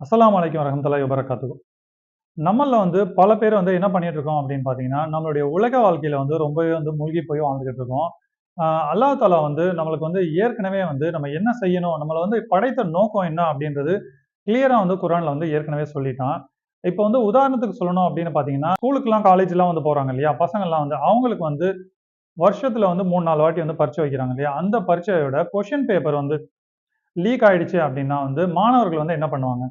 அஸ்லாம் அலைக்கும் வரமத்துல வபரகாத்துக்கும் நம்மள வந்து பல பேர் வந்து என்ன பண்ணிட்டு இருக்கோம் அப்படின்னு பார்த்தீங்கன்னா, நம்மளுடைய உலக வாழ்க்கையில வந்து ரொம்பவே வந்து மூழ்கி போய் வாழ்ந்துகிட்டு இருக்கோம். அல்லா அல்லாஹ் வந்து நம்மளுக்கு வந்து ஏற்கனவே வந்து நம்ம என்ன செய்யணும், நம்மளை வந்து படைத்த நோக்கம் என்ன அப்படின்றது கிளியரா வந்து குரான்ல வந்து ஏற்கனவே சொல்லிட்டான். இப்போ வந்து உதாரணத்துக்கு சொல்லணும் அப்படின்னு பார்த்தீங்கன்னா, ஸ்கூலுக்குலாம், காலேஜ்லாம் வந்து போறாங்க இல்லையா? பசங்கள்லாம் வந்து அவங்களுக்கு வந்து வருஷத்துல வந்து 3, 4 வாட்டி வந்து பரீட்சை வைக்கிறாங்க இல்லையா? அந்த பரீட்சையோட கொஷின் பேப்பர் வந்து லீக் ஆயிடுச்சு அப்படின்னா வந்து மாணவர்கள் வந்து என்ன பண்ணுவாங்க?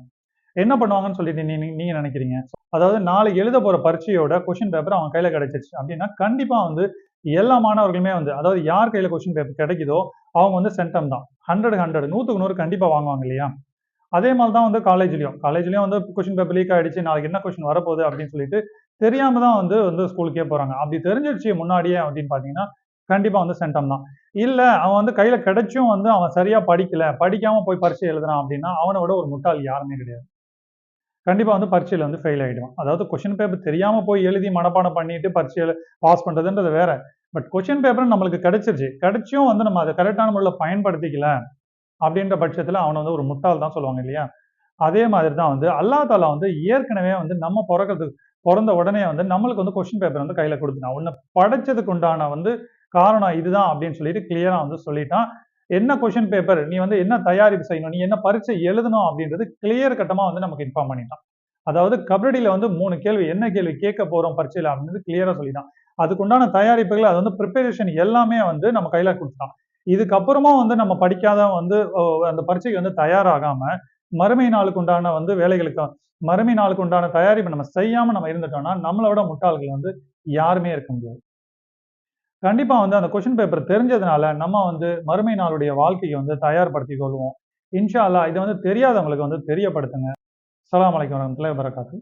என்ன பண்ணுவாங்கன்னு சொல்லிட்டு நீ நீங்க நினைக்கிறீங்க? அதாவது நாளைக்கு எழுத போற பரீட்சையோட கொஸ்டின் பேப்பர் அவன் கையில கிடைச்சிருச்சு அப்படின்னா, கண்டிப்பா வந்து எல்லா மாணவர்களுமே வந்து அதாவது யார் கையில கொஸ்டின் பேப்பர் கிடைக்குதோ, அவங்க வந்து சென்டம் தான். 100 100 100க்கு 100 கண்டிப்பா வாங்குவாங்க இல்லையா? அதே மாதிரி தான் வந்து காலேஜ்லயும். காலேஜ்லயும் வந்து கொஸ்டின் பேப்பர் லீக் ஆயிடுச்சு. நாளைக்கு என்ன கொஸ்டின் வரப்போகுது அப்படின்னு சொல்லிட்டு தெரியாம தான் வந்து வந்து ஸ்கூலுக்கே போறாங்க. அப்படி தெரிஞ்சிருச்சு முன்னாடியே அப்படின்னு பார்த்தீங்கன்னா, கண்டிப்பா வந்து சென்டம் தான். இல்ல அவன் வந்து கையில கிடைச்சும் வந்து அவன் சரியா படிக்கல, படிக்காம போய் பரிசு எழுதுறான் அப்படின்னா, அவனோட விட ஒரு முட்டாள் யாருமே கிடையாது. கண்டிப்பாக வந்து பரீட்சையில் வந்து ஃபெயில் ஆகிடுவான் அதாவது கொஷின் பேப்பர் தெரியாமல் போய் எழுதி மனப்பாடம் பண்ணிட்டு பரீட்சையில் பாஸ் பண்ணுறதுன்றது வேற. பட் கொஷின் பேப்பர் நம்மளுக்கு கிடைச்சிருச்சு. கிடைச்சும் வந்து நம்ம அதை கரெக்டான முறையில் பயன்படுத்திக்கல அப்படின்ற பட்சத்துல அவனை வந்து ஒரு முட்டாள் தான் சொல்லுவாங்க இல்லையா? அதே மாதிரி தான் வந்து அல்லாஹ் தாலா வந்து ஏற்கனவே வந்து நம்ம பிறக்கிறதுக்கு பிறந்த உடனே வந்து நம்மளுக்கு வந்து கொஸ்டின் பேப்பர் வந்து கையில் கொடுத்துட்டான் உன்னை படைச்சதுக்கு உண்டான வந்து காரணம் இதுதான் அப்படின்னு சொல்லிட்டு கிளியராக வந்து சொல்லிட்டான். என்ன கொஷின் பேப்பர் நீ வந்து என்ன தயாரிப்பு செய்யணும், நீ என்ன பரீட்சை எழுதணும் அப்படின்றது கிளியர் கட்டமாக வந்து நமக்கு இன்ஃபார்ம் பண்ணிட்டான். அதாவது கபடியில் வந்து மூணு கேள்வி என்ன கேள்வி கேட்க போகிறோம் பரீட்சையில் அப்படின்றது கிளியராக சொல்லிட்டான். அதுக்குண்டான தயாரிப்புகள் அது வந்து ப்ரிப்பரேஷன் எல்லாமே வந்து நம்ம கையில் கொடுத்துட்டான் இதுக்கப்புறமா வந்து நம்ம படிக்காத வந்து அந்த பரீட்சைக்கு வந்து தயாராகாம, மறுமை நாளுக்கு உண்டான வந்து வேலைகளுக்கு மறுமை நாளுக்கு உண்டான தயாரிப்பு நம்ம செய்யாம நம்ம இருந்துட்டோம்னா, நம்மளோட முட்டாள்கள் வந்து யாருமே இருக்க முடியாது. கண்டிப்பாக வந்து அந்த கொஷின் பேப்பர் தெரிஞ்சதுனால, நம்ம வந்து மறுமை நாளுடைய வாழ்க்கையை வந்து தயார்படுத்தி கொள்வோம். இன்ஷா இதை வந்து தெரியாதவங்களுக்கு வந்து தெரியப்படுத்துங்க. அஸ்ஸலாமு அலைக்கும் வரஹ்மத்துல்லாஹி வபரகாத்துஹு.